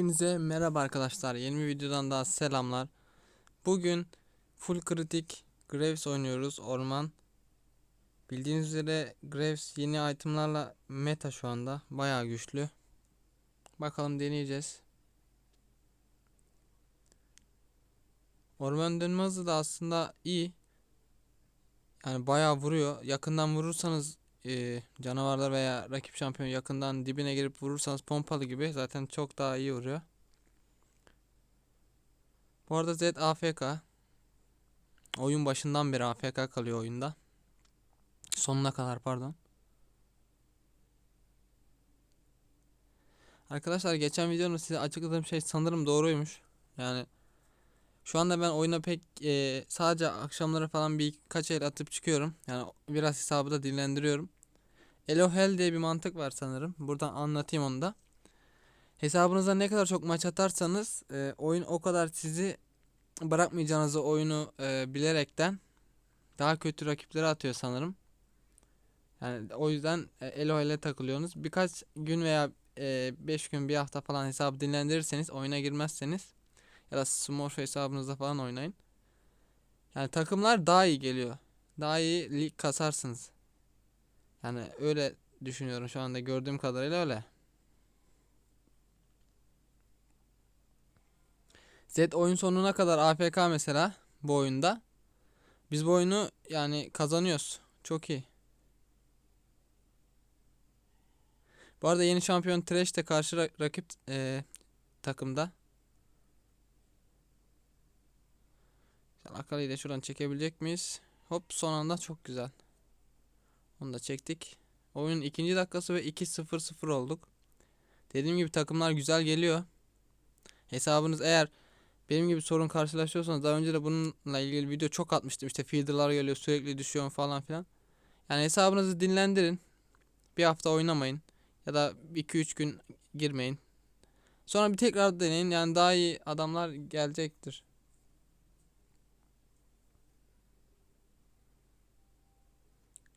Hepinize merhaba arkadaşlar. Yeni bir videodan daha selamlar. Bugün full kritik Graves oynuyoruz. Orman. Bildiğiniz üzere Graves yeni itemlarla meta şu anda. Bayağı güçlü. Bakalım deneyeceğiz. Orman dönme hızı da aslında iyi. Yani bayağı vuruyor. Yakından vurursanız e, canavarlar veya rakip şampiyon yakından dibine girip vurursanız pompalı gibi zaten çok daha iyi vuruyor. Bu arada Z AFK. Oyun başından beri AFK kalıyor oyunda. Sonuna kadar pardon. Arkadaşlar geçen videomda size açıkladığım şey sanırım doğruymuş. Yani şu anda ben oyuna pek e, sadece akşamları falan birkaç el atıp çıkıyorum. Yani biraz hesabı da dinlendiriyorum. Elohel diye bir mantık var sanırım. Buradan anlatayım onu da. Hesabınıza ne kadar çok maç atarsanız e, oyun o kadar sizi bırakmayacağınızı oyunu e, bilerekten daha kötü rakiplere atıyor sanırım. Yani o yüzden e, Elohel'e takılıyorsunuz. Birkaç gün veya 5 gün bir hafta falan hesabı dinlendirirseniz oyuna girmezseniz ya da Smurf hesabınızda falan oynayın. Yani takımlar daha iyi geliyor. Daha iyi lig kasarsınız. Yani öyle düşünüyorum şu anda gördüğüm kadarıyla öyle. Z oyun sonuna kadar AFK mesela bu oyunda. Biz bu oyunu yani kazanıyoruz. Çok iyi. Bu arada yeni şampiyon Trash de karşı ra rakip e, takımda. Akali'yi de şuradan çekebilecek miyiz? Hop son anda çok güzel. Onu da çektik. Oyunun ikinci dakikası ve 2-0-0 olduk. Dediğim gibi takımlar güzel geliyor. Hesabınız eğer benim gibi sorun karşılaşıyorsanız daha önce de bununla ilgili video çok atmıştım. İşte feeder'lar geliyor sürekli düşüyor falan filan. Yani hesabınızı dinlendirin. Bir hafta oynamayın. Ya da 2-3 gün girmeyin. Sonra bir tekrar deneyin. Yani daha iyi adamlar gelecektir.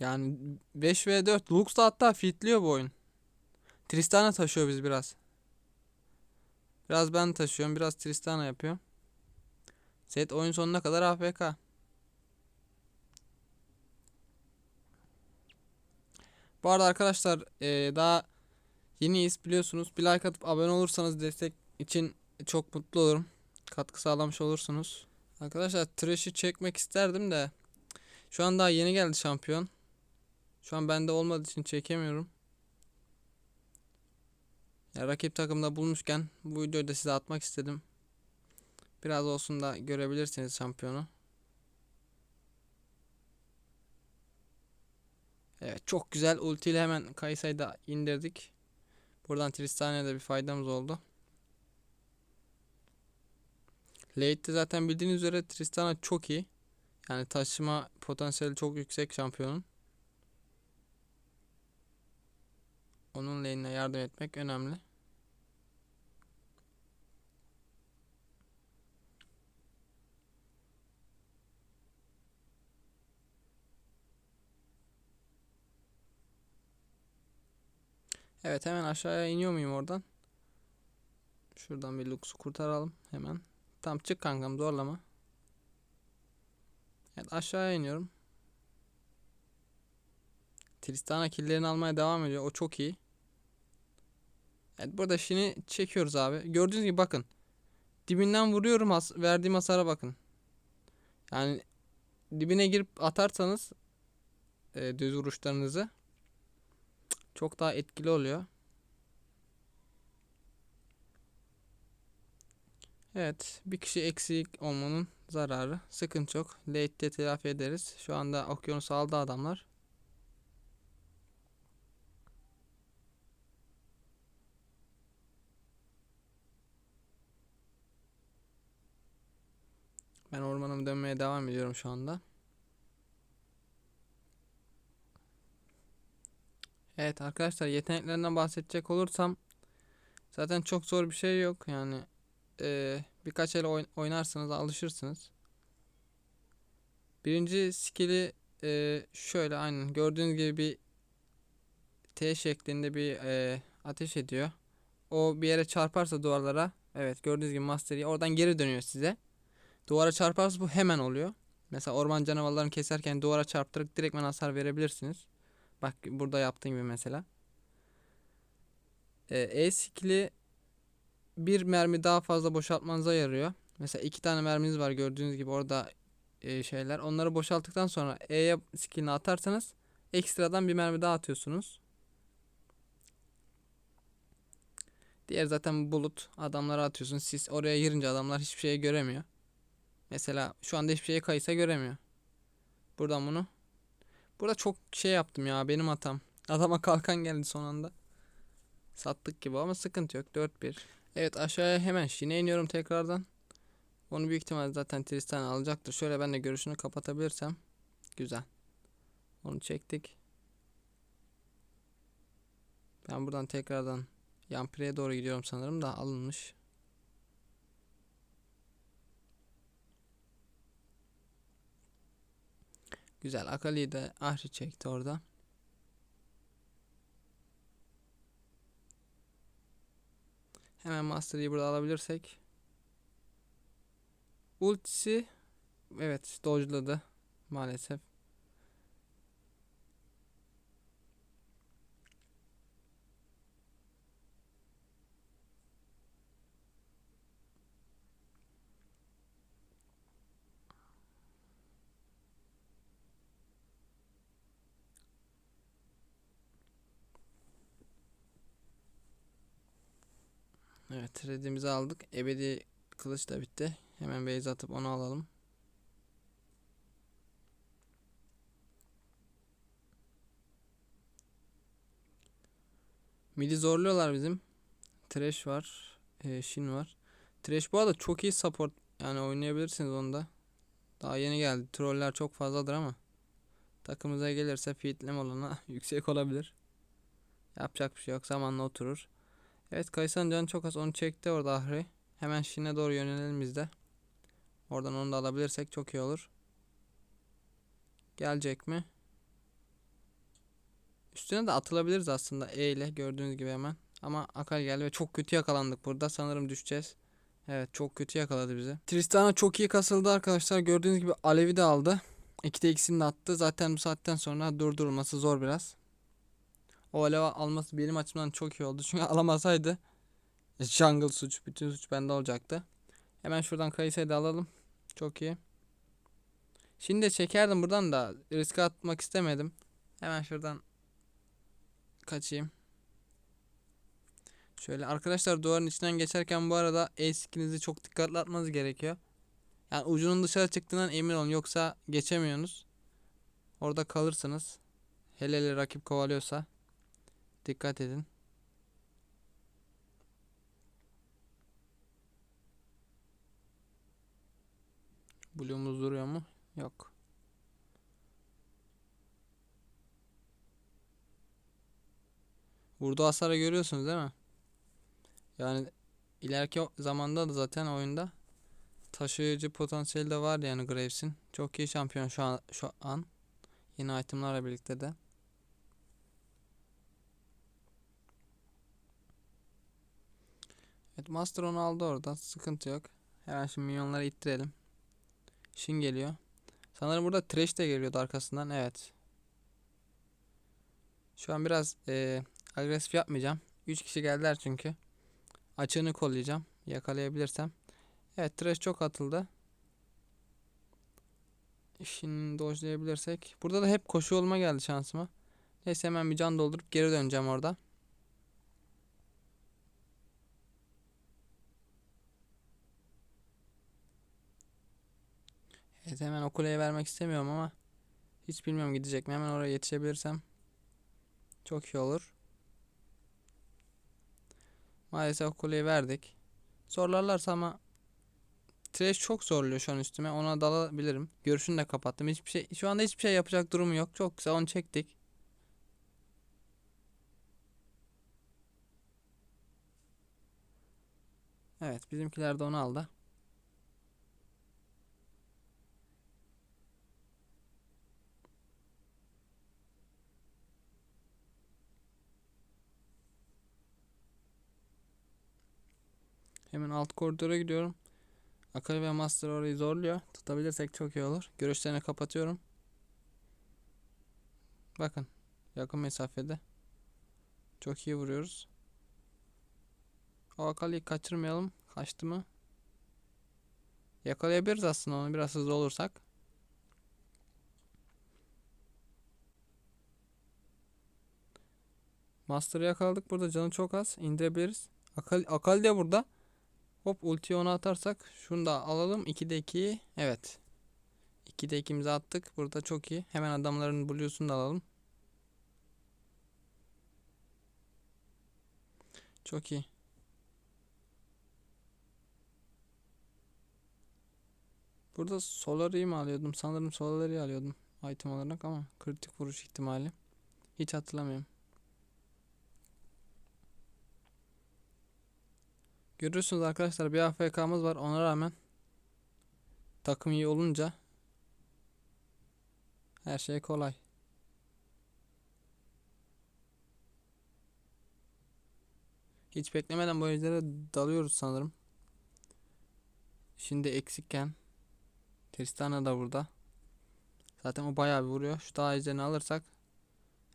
Yani 5 v 4 Lux da hatta fitliyor bu oyun. Tristana taşıyor biz biraz. Biraz ben taşıyorum, biraz Tristana yapıyor. Set oyun sonuna kadar AFK. Bu arada arkadaşlar ee, daha yeniyiz biliyorsunuz. Bir like atıp abone olursanız destek için çok mutlu olurum. Katkı sağlamış olursunuz. Arkadaşlar Trash'i çekmek isterdim de şu an daha yeni geldi şampiyon. Şu an bende olmadığı için çekemiyorum. Ya rakip takımda bulmuşken bu videoyu da size atmak istedim. Biraz olsun da görebilirsiniz şampiyonu. Evet çok güzel ultiyle hemen Kaysa'yı da indirdik. Buradan Tristan'a da bir faydamız oldu. Late'de zaten bildiğiniz üzere Tristana çok iyi. Yani taşıma potansiyeli çok yüksek şampiyonun. Onun lane'ine yardım etmek önemli. Evet hemen aşağıya iniyor muyum oradan? Şuradan bir Lux'u kurtaralım hemen. Tam çık kankam zorlama. Evet aşağıya iniyorum. Tristana killerini almaya devam ediyor. O çok iyi. Evet burada şimdi çekiyoruz abi. Gördüğünüz gibi bakın. Dibinden vuruyorum has verdiğim hasara bakın. Yani dibine girip atarsanız e, düz vuruşlarınızı çok daha etkili oluyor. Evet bir kişi eksik olmanın zararı. Sıkıntı çok. Late'de telafi ederiz. Şu anda okyanus aldı adamlar. Ormanımı dönmeye devam ediyorum şu anda. Evet arkadaşlar yeteneklerinden bahsedecek olursam zaten çok zor bir şey yok yani e, birkaç el oyn oynarsınız alışırsınız. Birinci skill'i e, şöyle aynen gördüğünüz gibi bir T şeklinde bir e, ateş ediyor. o bir yere çarparsa duvarlara evet gördüğünüz gibi Mastery oradan geri dönüyor size. Duvara çarparsa bu hemen oluyor. Mesela orman canavarlarını keserken duvara çarptırıp direktmen hasar verebilirsiniz. Bak burada yaptığım gibi mesela. Ee, E skill'i bir mermi daha fazla boşaltmanıza yarıyor. Mesela iki tane merminiz var gördüğünüz gibi orada e, şeyler. Onları boşalttıktan sonra E'ye skill'ini atarsanız ekstradan bir mermi daha atıyorsunuz. Diğer zaten bulut. Adamlara atıyorsun. Siz oraya girince adamlar hiçbir şey göremiyor. Mesela şu anda hiçbir şeye kayısa göremiyor. Buradan bunu. Burada çok şey yaptım ya benim hatam. Adama kalkan geldi son anda. Sattık gibi ama sıkıntı yok. 4-1. Evet aşağıya hemen Şine iniyorum tekrardan. Onu büyük ihtimal zaten Tristan alacaktır. Şöyle ben de görüşünü kapatabilirsem. Güzel. Onu çektik. Ben buradan tekrardan Yampire'ye doğru gidiyorum sanırım da alınmış. Güzel. Akali'yi de Ahri çekti orada. Hemen Master burada alabilirsek. Ultisi evet dodge'ladı maalesef. Evet redimizi aldık. Ebedi kılıç da bitti. Hemen base atıp onu alalım. Midi zorluyorlar bizim. Trash var. E, Shin var. Trash bu arada çok iyi support. Yani oynayabilirsiniz onda. Daha yeni geldi. Troller çok fazladır ama. Takımıza gelirse feedlem olana yüksek olabilir. Yapacak bir şey yok. Zamanla oturur. Evet Kaysan canı çok az. Onu çekti orada Ahri. Hemen Shin'e doğru yönelelim biz de. Oradan onu da alabilirsek çok iyi olur. Gelecek mi? Üstüne de atılabiliriz aslında E ile gördüğünüz gibi hemen. Ama Akal geldi ve çok kötü yakalandık burada. Sanırım düşeceğiz. Evet çok kötü yakaladı bizi. Tristana çok iyi kasıldı arkadaşlar. Gördüğünüz gibi Alevi de aldı. İkide ikisini de attı. Zaten bu saatten sonra durdurulması zor biraz. O alev alması benim açımdan çok iyi oldu. Çünkü alamasaydı jungle suç, bütün suç bende olacaktı. Hemen şuradan Kayısı'yı da alalım. Çok iyi. Şimdi de çekerdim buradan da riske atmak istemedim. Hemen şuradan kaçayım. Şöyle arkadaşlar duvarın içinden geçerken bu arada e skillinizi çok dikkatli atmanız gerekiyor. Yani ucunun dışarı çıktığından emin olun yoksa geçemiyorsunuz. Orada kalırsınız. Hele hele rakip kovalıyorsa. Dikkat edin. Blue'umuz duruyor mu? Yok. Vurduğu hasarı görüyorsunuz değil mi? Yani ileriki zamanda da zaten oyunda taşıyıcı potansiyeli de var yani Graves'in. Çok iyi şampiyon şu an, şu an. Yeni itemlarla birlikte de. Evet Master onu aldı orada. Sıkıntı yok. Hemen şimdi minyonları ittirelim. Shin geliyor. Sanırım burada Thresh de geliyordu arkasından. Evet. Şu an biraz e, agresif yapmayacağım. 3 kişi geldiler çünkü. Açığını kollayacağım. Yakalayabilirsem. Evet Thresh çok atıldı. Shin'i dojlayabilirsek. Burada da hep koşu olma geldi şansıma. Neyse hemen bir can doldurup geri döneceğim orada. Evet hemen o kuleye vermek istemiyorum ama hiç bilmiyorum gidecek mi. Hemen oraya yetişebilirsem çok iyi olur. Maalesef kuleyi verdik. Zorlarlarsa ama Trash çok zorluyor şu an üstüme. Ona dalabilirim. Görüşünü de kapattım. Hiçbir şey şu anda hiçbir şey yapacak durumu yok. Çok güzel onu çektik. Evet bizimkiler de onu aldı. Hemen alt koridora gidiyorum. Akali ve Master orayı zorluyor. Tutabilirsek çok iyi olur. Görüşlerini kapatıyorum. Bakın. Yakın mesafede. Çok iyi vuruyoruz. O Akali'yi kaçırmayalım. Kaçtı mı? Yakalayabiliriz aslında onu biraz hızlı olursak. Master'ı yakaladık burada canı çok az. indirebiliriz. Akali, Akali de burada. Hop ultiyi ona atarsak şunu da alalım. 2'de 2. Evet. 2'de 2'mizi attık. Burada çok iyi. Hemen adamların blue'sunu da alalım. Çok iyi. Burada Solari'yi mi alıyordum? Sanırım Solari'yi alıyordum item olarak ama kritik vuruş ihtimali. Hiç hatırlamıyorum. Görüyorsunuz arkadaşlar bir AFK'mız var ona rağmen takım iyi olunca her şey kolay. Hiç beklemeden bu ejdere dalıyoruz sanırım. Şimdi eksikken Tristana da burada. Zaten o bayağı bir vuruyor. Şu dağ ejderini alırsak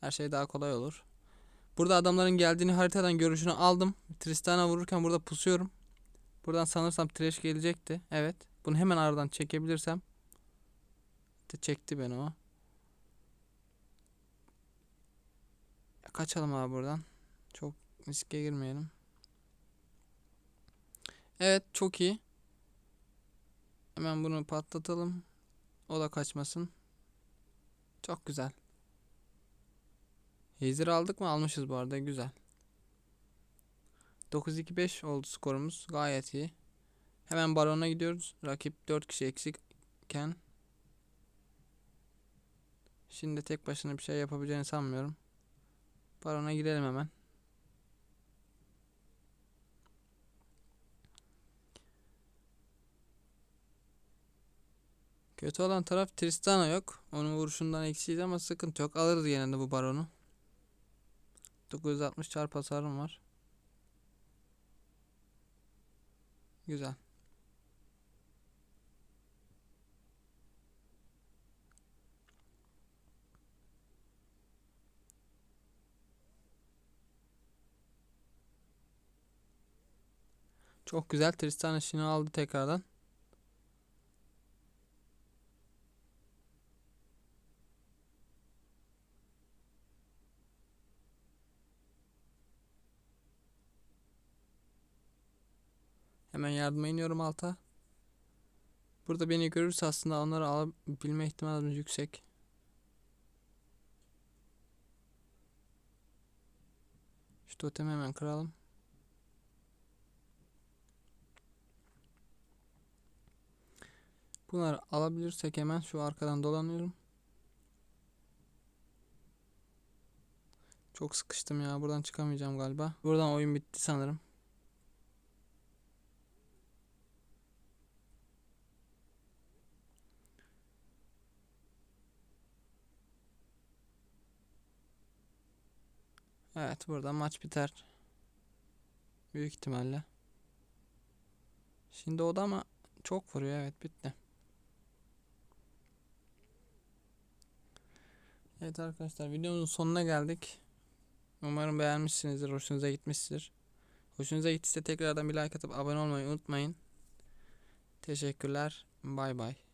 her şey daha kolay olur. Burada adamların geldiğini haritadan görüşünü aldım. Tristana vururken burada pusuyorum. Buradan sanırsam trash gelecekti. Evet. Bunu hemen aradan çekebilirsem. De çekti beni o. Kaçalım abi buradan. Çok riske girmeyelim. Evet çok iyi. Hemen bunu patlatalım. O da kaçmasın. Çok güzel. Hazer aldık mı? Almışız bu arada. Güzel. 9-2-5 oldu skorumuz. Gayet iyi. Hemen barona gidiyoruz. Rakip 4 kişi eksikken. Şimdi tek başına bir şey yapabileceğini sanmıyorum. Barona girelim hemen. Kötü olan taraf Tristana yok. Onun vuruşundan eksiyiz ama sıkıntı yok. Alırız yine de bu baronu. 960 çarp hasarım var. Güzel. Çok güzel. Tristan ışını aldı tekrardan. Hemen yardıma iniyorum alta. Burada beni görürse aslında onları alabilme ihtimalimiz yüksek. Şu totemi hemen kıralım. Bunları alabilirsek hemen şu arkadan dolanıyorum. Çok sıkıştım ya. Buradan çıkamayacağım galiba. Buradan oyun bitti sanırım. Evet burada maç biter. Büyük ihtimalle. Şimdi o da ama çok vuruyor. Evet bitti. Evet arkadaşlar videomuzun sonuna geldik. Umarım beğenmişsinizdir. Hoşunuza gitmiştir. Hoşunuza gittiyse tekrardan bir like atıp abone olmayı unutmayın. Teşekkürler. Bay bay.